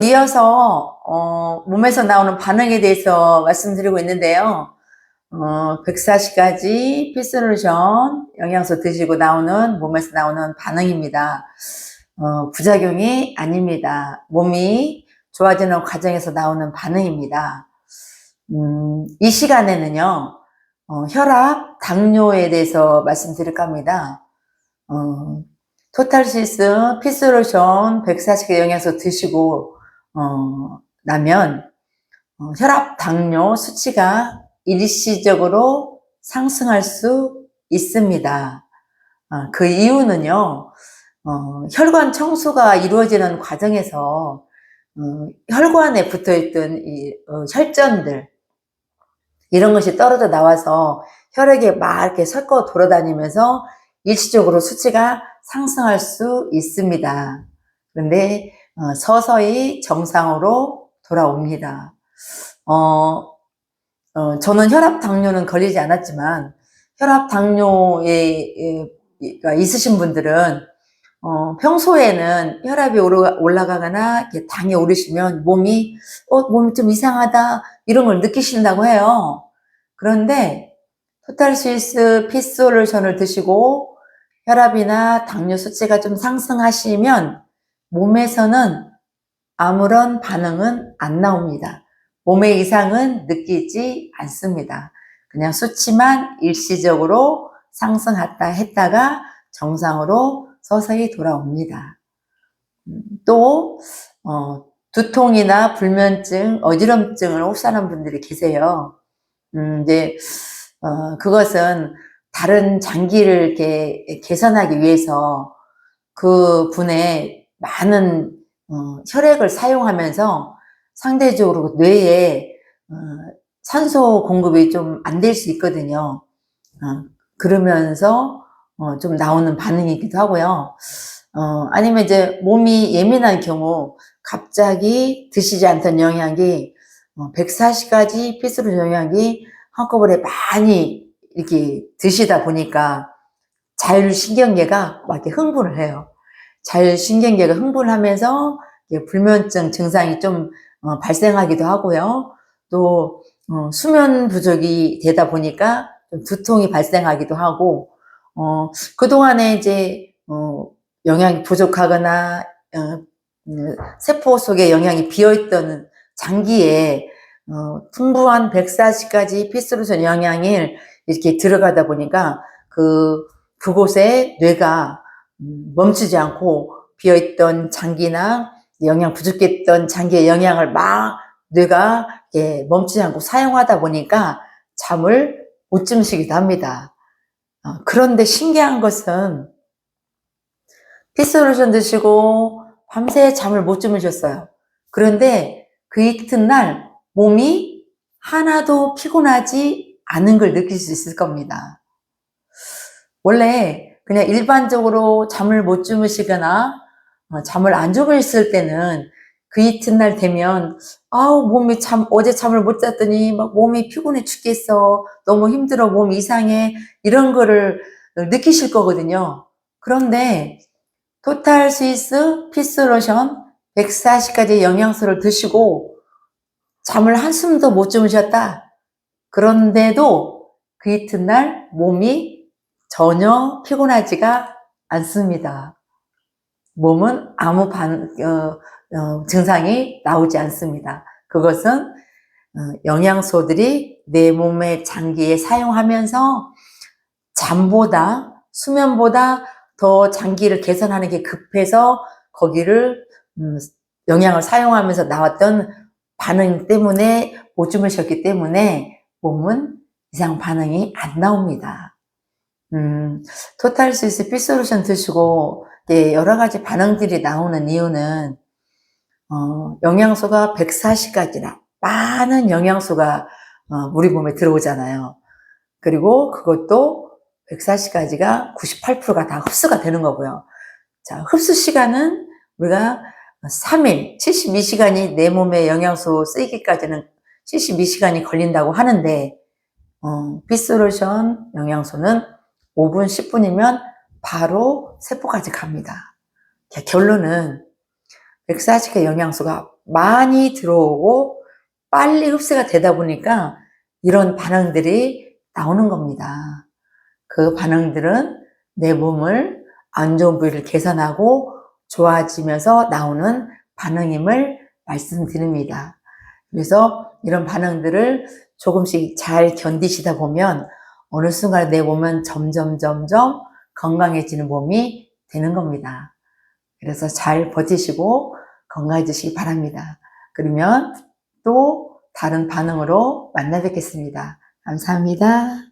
이어서 어, 몸에서 나오는 반응에 대해서 말씀드리고 있는데요. 어, 140가지 피솔루션 영양소 드시고 나오는 몸에서 나오는 반응입니다. 어, 부작용이 아닙니다. 몸이 좋아지는 과정에서 나오는 반응입니다. 음, 이 시간에는요, 어, 혈압, 당뇨에 대해서 말씀드릴까 합니다. 어, 토탈시스 피솔루션 140개 영양소 드시고 어, 나면 어, 혈압, 당뇨 수치가 일시적으로 상승할 수 있습니다. 아, 그 이유는요, 어, 혈관 청소가 이루어지는 과정에서 어, 혈관에 붙어있던 이, 어, 혈전들 이런 것이 떨어져 나와서 혈액에 막 이렇게 섞어 돌아다니면서 일시적으로 수치가 상승할 수 있습니다. 그런데 어, 서서히 정상으로 돌아옵니다. 어, 어, 저는 혈압 당뇨는 걸리지 않았지만 혈압 당뇨에 가 있으신 분들은 어, 평소에는 혈압이 올라가거나 당이 오르시면 몸이 어, 몸이 좀 이상하다 이런 걸 느끼신다고 해요. 그런데 토탈 스위스 피솔루션을 드시고 혈압이나 당뇨 수치가 좀 상승하시면 몸에서는 아무런 반응은 안 나옵니다. 몸의 이상은 느끼지 않습니다. 그냥 수치만 일시적으로 상승했다 했다가 정상으로 서서히 돌아옵니다. 음, 또 어, 두통이나 불면증, 어지럼증을 호소하는 분들이 계세요. 음, 이제 어, 그것은 다른 장기를 이렇게 개선하기 위해서 그 분의 많은 어, 혈액을 사용하면서 상대적으로 뇌에 어, 산소 공급이 좀 안 될 수 있거든요. 어, 그러면서 어, 좀 나오는 반응이기도 하고요. 어, 아니면 이제 몸이 예민한 경우 갑자기 드시지 않던 영양이 140가지 어, 피스로 영양이 한꺼번에 많이 이렇게 드시다 보니까 자율신경계가 막 이렇게 흥분을 해요. 자율신경계가 흥분하면서 불면증 증상이 좀 어, 발생하기도 하고요. 또 어, 수면 부족이 되다 보니까 좀 두통이 발생하기도 하고 어, 그동안에 이제 어, 영양이 부족하거나 어, 음, 세포 속에 영양이 비어있던 장기에 어, 풍부한 140가지 피스루션 영양을 이렇게 들어가다 보니까 그 그곳에 뇌가 음, 멈추지 않고 비어있던 장기나 영양 부족했던 장기의 영양을 막 뇌가 예, 멈추지 않고 사용하다 보니까 잠을 못 주무시기도 합니다. 어, 그런데 신기한 것은 피솔루션 드시고 밤새 잠을 못 주무셨어요. 그런데 그 이튿날 몸이 하나도 피곤하지 않은 걸 느낄 수 있을 겁니다. 원래 그냥 일반적으로 잠을 못 주무시거나 어, 잠을 안 주무셨을 때는 그 이튿날 되면 아우 몸이 참 어제 잠을 못 잤더니 막 몸이 피곤해 죽겠어 너무 힘들어 몸 이상해 이런 거를 느끼실 거거든요. 그런데 토탈 스위스 피스 로션 140가지 영양소를 드시고 잠을 한숨도 못 주무셨다. 그런데도 그 이튿날 몸이 전혀 피곤하지가 않습니다. 몸은 아무 반, 어, 어, 증상이 나오지 않습니다. 그것은 어, 영양소들이 내 몸의 장기에 사용하면서 잠보다 수면보다 더 장기를 개선하는 게 급해서 거기를 음, 영양을 사용하면서 나왔던 반응 때문에 못 주무셨기 때문에 몸은 이상 반응이 안 나옵니다. 음, 토탈 스위스 피솔루션 드시고 예, 여러 가지 반응들이 나오는 이유는 어, 영양소가 140가지나 많은 영양소가 어, 우리 몸에 들어오잖아요. 그리고 그것도 140가지가 98%가 다 흡수가 되는 거고요. 자, 흡수 시간은 우리가 3일, 72시간이 내 몸에 영양소 쓰이기까지는 72시간이 걸린다고 하는데, 어, 비솔루션 영양소는 5분, 10분이면 바로 세포까지 갑니다. 결론은 140개 영양소가 많이 들어오고 빨리 흡수가 되다 보니까 이런 반응들이 나오는 겁니다. 그 반응들은 내 몸을 안 좋은 부위를 개선하고 좋아지면서 나오는 반응임을 말씀드립니다. 그래서 이런 반응들을 조금씩 잘 견디시다 보면 어느 순간 내 몸은 점점 점점 건강해지는 몸이 되는 겁니다. 그래서 잘 버티시고 건강해지시기 바랍니다. 그러면 또 다른 반응으로 만나 뵙겠습니다. 감사합니다.